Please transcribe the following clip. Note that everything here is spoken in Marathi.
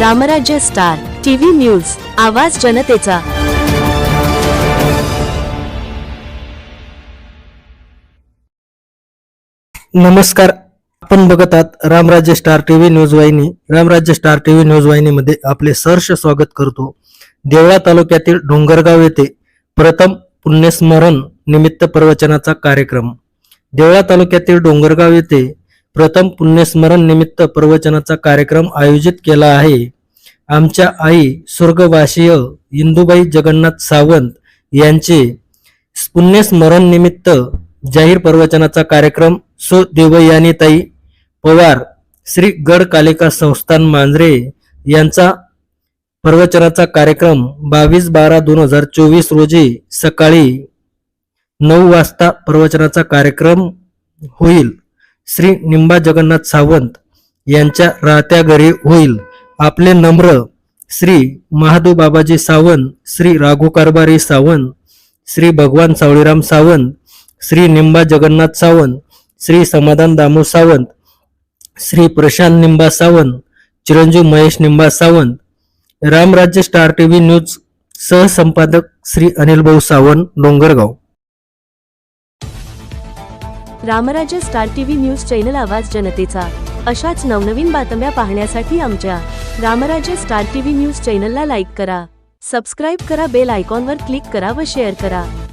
रामराज्य स्टार टीव्ही न्यूज आवाज जनतेचा. नमस्कार. आपण बघत आहात रामराज्य स्टार टीव्ही न्यूज वाहिनी. रामराज्य स्टार टीव्ही न्यूज वाहिनीमध्ये आपले सहर्ष स्वागत करतो. देवळा तालुक्यातील डोंगरगाव येथे प्रथम पुण्यस्मरण निमित्त प्रवचनाचा कार्यक्रम. देवळा तालुक्यातील डोंगरगाव येथे प्रथम पुण्यस्मरण निमित्त प्रवचनाचा कार्यक्रम आयोजित केला आहे. आमच्या आई स्वर्गवासीय इंदुबाई जगन्नाथ सावंत यांचे पुण्यस्मरण निमित्त जाहीर प्रवचनाचा कार्यक्रम सो. देवयानीताई पवार श्री गड कालिका संस्थान मांजरे यांचा प्रवचनाचा कार्यक्रम बावीस बारा दोन हजार चोवीस रोजी सकाळी नऊ वाजता प्रवचनाचा कार्यक्रम होईल. श्री निंबा जगन्नाथ सावंत यांच्या राहत्या घरी होईल. आपले नम्र श्री महादू बाबाजी सावंत श्री राघू कारभारी सावंत श्री भगवान सावळीराम सावंत श्री निंबा जगन्नाथ सावंत श्री समाधान दामू सावंत श्री प्रशांत निंबा सावंत चिरंजीव Mahesh Nimba Sawant Ramrajya star TV news सहसंपादक Shri Anil Bhau Sawant Dongargaon. Ramrajya star TV news channel आवाज जनतेचा. अशाच नवनवीन बातम्या पाहण्यासाठी आमच्या रामराज्य स्टार टीव्ही न्यूज चॅनलला लाईक करा. सबस्क्राईब करा बेल आयकॉनवर क्लिक करा व शेअर करा.